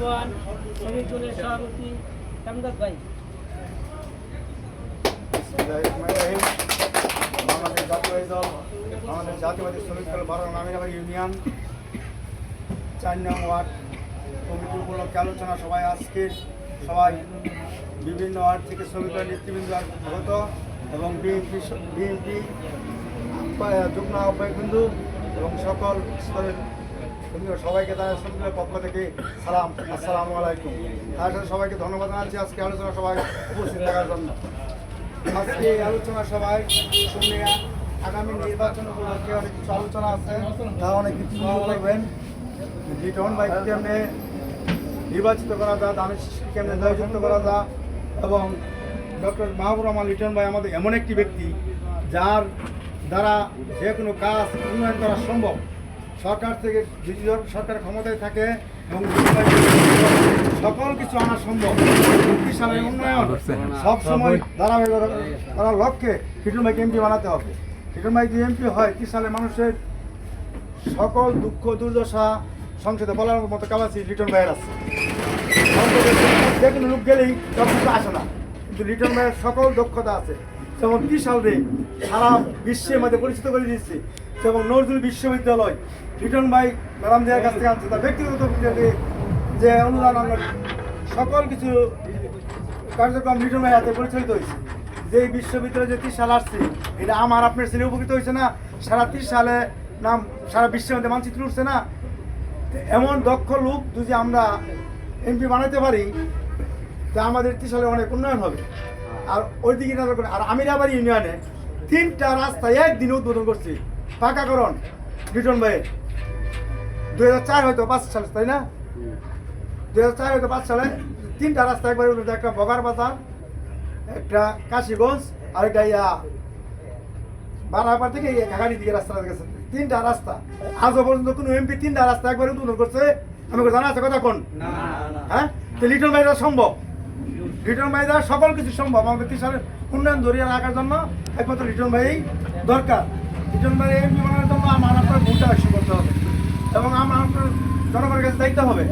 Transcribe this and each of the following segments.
Yuan শ্রমিক সভাপতি কামদাদ ভাই বিসমিল্লাহিররহমানিররহিম। বাংলাদেশ দল আমাদের জাতীয়বাদী শ্রমিক দল বারো নামিরাবাড়ি ইউনিয়ন, চার নং ওয়ার্ড কমিটি উপলক্ষে আলোচনা সভায় আজকের সবাই বিভিন্ন ওয়ার্ড থেকে শ্রমিকরা নেতৃবৃন্দ আগত এবং বিএনপি বিএনপি যুগ্ম আহ্বায়ক বিন্দু এবং সকল স্তরের কর্মীরা সবাইকে তাদের শ্রমিকের পক্ষ থেকে সালাম, আসসালামু আলাইকুম। তার সাথে সবাইকে ধন্যবাদ জানাচ্ছি আজকে আলোচনা সভায় উপস্থিত থাকার জন্য। আজকে এই আলোচনা সবাই শুনে আগামী নির্বাচন উপলক্ষে অনেক কিছু আলোচনা আছে তা অনেক কিছু করবেন লিটন ভাই কেমনে নির্বাচিত করা যায় দানের শিশুকে কেমনে জয়যুক্ত করা যায় এবং ডক্টর মাহবুর রহমান লিটন ভাই আমাদের এমন একটি ব্যক্তি যার দ্বারা যে কোনো কাজ উন্নয়ন করা সম্ভব। সরকার থেকে যদি সরকার ক্ষমতায় থাকে এবং সকল কিছু আনা সম্ভব। শক্তিশালী উন্নয়ন সব সময় ধারাবাহিক করার লক্ষ্যে লিটন ভাইকে এমপি বানাতে হবে। লিটন ভাই এমপি হয় সালে মানুষের সকল দুঃখ, দুর্দশা সংসদে বলার মতো কাবাসি লিটন ভাইয়ের আছে। যে কোনো লোক গেলেই সব কিছু আসে না। কিন্তু লিটন ভাইয়ের সকল দক্ষতা আছে। যেমন বিশাল রে সারা বিশ্বের মধ্যে পরিচিত করে দিচ্ছে যেমন নজরুল বিশ্ববিদ্যালয় লিটন ভাই ম্যাডাম জিয়ার কাছ থেকে আনছে। তার ব্যক্তিগত যে- অনুদান আমরা সকল কিছু কার্যক্রম লিটন ভাই হাতে পরিচালিত হয়েছে। যে বিশ্ববিদ্যালয়ে যে ত্রিশ সাল আসছে, এটা আমার, আপনার ছেলে উপকৃত হয়েছে না? সারা ত্রিশ সালে নাম সারা বিশ্বের মধ্যে মানচিত্র উঠছে না? এমন দক্ষ লোক যদি আমরা এমপি বানাতে পারি, তা আমাদের ত্রিশ সালে অনেক উন্নয়ন হবে। আর ওই দিকে নজর করে। আর আমিরাবাড়ি ইউনিয়নে তিনটা রাস্তা একদিন উদ্বোধন করছি। পাকাকরণ লিটন ভাইয়ের দুই হাজার চার হয়তো পাঁচ সালে তাই না? দুই হাজার চার হয়তো পাঁচ সালে তিনটা রাস্তা একবার একটা বগার বাজার একটা কাশিগঞ্জ আর একটা ইয়া বারাপার থেকে ঘাগাড়ি দিকে রাস্তা গেছে। তিনটা রাস্তা। আজও পর্যন্ত কোনো এমপি তিনটা রাস্তা একবার উদ্বোধন করছে? আমাকে জানা আছে কথা কোন? হ্যাঁ? লিটন ভাইরা সম্ভব? লিটন ভাই দ্বারা সকল কিছু সম্ভব। আমাদের কিষানের উন্নয়ন ধরিয়ে রাখার জন্য একমাত্র লিটন ভাই দরকার। লিটন ভাই এমপি বানানোর জন্য আমার আপনার ভোটটা একশো করতে হবে। এবং আমার আপনার জনগণের কাছে দায়িত্ব হবে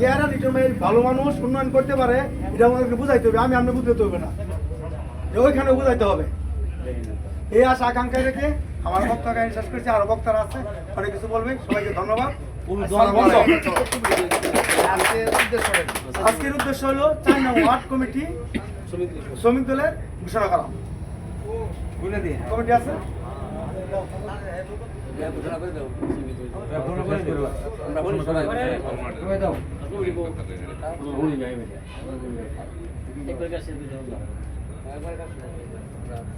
যারা লিটন ভাই ভালো মানুষ, উন্নয়ন করতে পারে, এটা আমাদেরকে বুঝাইতে হবে। আমি আপনি বুঝতে হবে না। যে ওইখানে বুঝাইতে হবে। এই আশা, আকাঙ্ক্ষা রেখে আমার বক্তা আমি শেষ করেছি আরও বক্তারা আছে অনেক কিছু বলবে সবাইকে ধন্যবাদ। আজকের উদ্দেশ্য হলো চার নং ওয়ার্ড কমিটি শ্রমিক দলের ঘোষণা করা। কমিটি আছে? একবার কাছে দিতে হবে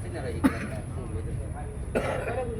আচ্ছা ঘোষণা দেও এই শামীম